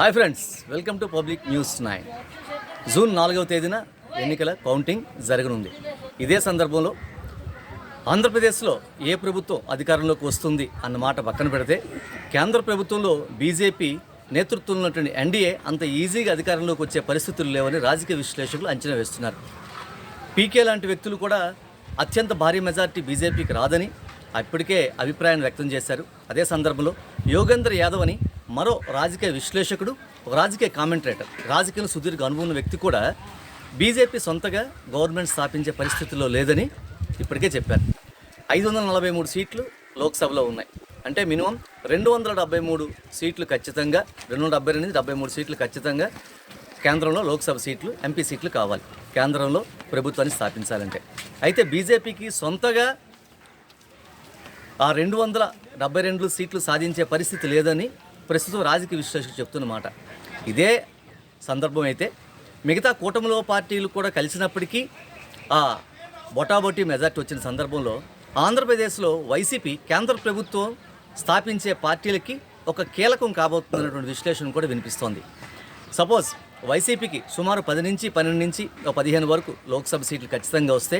Hi friends welcome to public news nine. June నాలుగవ తేదీన ఎన్నికల కౌంటింగ్ జరగనుంది. ఇదే సందర్భంలో ఆంధ్రప్రదేశ్లో ఏ ప్రభుత్వం అధికారంలోకి వస్తుంది అన్న మాట పక్కన పెడితే కేంద్ర ప్రభుత్వంలో బీజేపీ నేతృత్వంలో ఉన్నటువంటి ఎన్డీఏ అంత ఈజీగా అధికారంలోకి వచ్చే పరిస్థితులు లేవని రాజకీయ విశ్లేషకులు అంచనా వేస్తున్నారు. పీకే లాంటి వ్యక్తులు కూడా అత్యంత భారీ మెజార్టీ బీజేపీకి రాదని అప్పటికే అభిప్రాయం వ్యక్తం చేశారు. అదే సందర్భంలో యోగేంద్ర యాదవ్ అని మరో రాజకీయ విశ్లేషకుడు ఒక రాజకీయ కామెంట్రేటర్ రాజకీయంలో సుదీర్ఘ అనుభవం ఉన్న వ్యక్తి కూడా బీజేపీ సొంతగా గవర్నమెంట్ స్థాపించే పరిస్థితుల్లో లేదని ఇప్పటికే చెప్పారు. ఐదు వందల నలభై మూడు సీట్లు లోక్సభలో ఉన్నాయి. అంటే మినిమం రెండు వందల డెబ్బై మూడు సీట్లు ఖచ్చితంగా రెండు వందల డెబ్బై రెండు డెబ్బై మూడు సీట్లు ఖచ్చితంగా కేంద్రంలో లోక్సభ సీట్లు ఎంపీ సీట్లు కావాలి. కేంద్రంలో ప్రభుత్వాన్ని స్థాపించాలంటే. అయితే బీజేపీకి సొంతగా ఆ రెండు వందల డెబ్బై రెండు సీట్లు సాధించే పరిస్థితి లేదని ప్రస్తుతం రాజకీయ విశ్లేషకులు చెప్తున్నమాట ఇదే సందర్భం అయితే మిగతా కూటమిలో పార్టీలు కూడా కలిసినప్పటికీ ఆ బొటాబొటీ మెజార్టీ వచ్చిన సందర్భంలో ఆంధ్రప్రదేశ్లో వైసీపీ కేంద్ర ప్రభుత్వం స్థాపించే పార్టీలకి ఒక కీలకం కాబోతుందన్నటువంటి విశ్లేషణ కూడా వినిపిస్తోంది. సపోజ్ వైసీపీకి సుమారు పది నుంచి పన్నెండు నుంచి ఒక పదిహేను వరకు లోక్సభ సీట్లు ఖచ్చితంగా వస్తే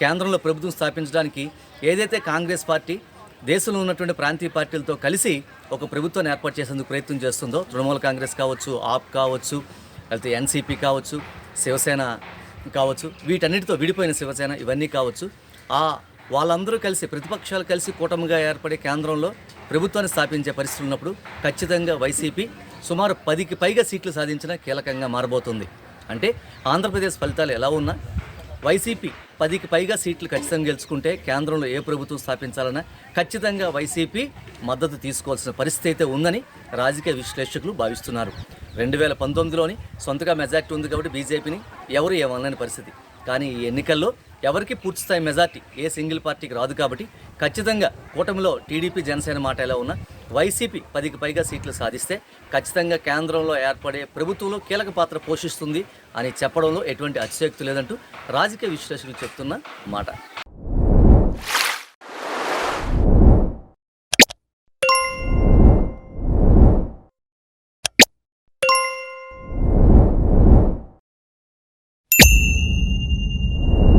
కేంద్రంలో ప్రభుత్వం స్థాపించడానికి ఏదైతే కాంగ్రెస్ పార్టీ దేశంలో ఉన్నటువంటి ప్రాంతీయ పార్టీలతో కలిసి ఒక ప్రభుత్వాన్ని ఏర్పాటు చేసేందుకు ప్రయత్నం చేస్తుందో తృణమూల కాంగ్రెస్ కావచ్చు ఆప్ కావచ్చు లేకపోతే ఎన్సీపీ కావచ్చు శివసేన కావచ్చు వీటన్నిటితో విడిపోయిన శివసేన ఇవన్నీ కావచ్చు. ఆ వాళ్ళందరూ కలిసి ప్రతిపక్షాలు కలిసి కూటమిగా ఏర్పడే కేంద్రంలో ప్రభుత్వాన్ని స్థాపించే పరిస్థితులు ఉన్నప్పుడు ఖచ్చితంగా వైసీపీ సుమారు పదికి పైగా సీట్లు సాధించిన కీలకంగా మారబోతుంది. అంటే ఆంధ్రప్రదేశ్ ఫలితాలు ఎలా ఉన్నా వైసీపీ పదికి పైగా సీట్లు ఖచ్చితంగా గెలుచుకుంటే కేంద్రంలో ఏ ప్రభుత్వం స్థాపించాలన్నా ఖచ్చితంగా వైసీపీ మద్దతు తీసుకోవాల్సిన పరిస్థితి అయితే ఉందని రాజకీయ విశ్లేషకులు భావిస్తున్నారు. రెండు వేల పంతొమ్మిదిలోని సొంతగా మెజార్టీ ఉంది కాబట్టి బీజేపీని ఎవరు ఏమనలేని పరిస్థితి. కానీ ఈ ఎన్నికల్లో ఎవరికి పూర్తిస్థాయి మెజార్టీ ఏ సింగిల్ పార్టీకి రాదు కాబట్టి ఖచ్చితంగా కూటమిలో టీడీపీ జనసేన మాట ఎలా ఉన్నా వైసీపీ పదికి పైగా సీట్లు సాధిస్తే ఖచ్చితంగా కేంద్రంలో ఏర్పడే ప్రభుత్వంలో కీలక పాత్ర పోషిస్తుంది అని చెప్పడంలో ఎటువంటి అతిశక్తి లేదంటూ రాజకీయ విశ్లేషకులు చెప్తున్న మాట.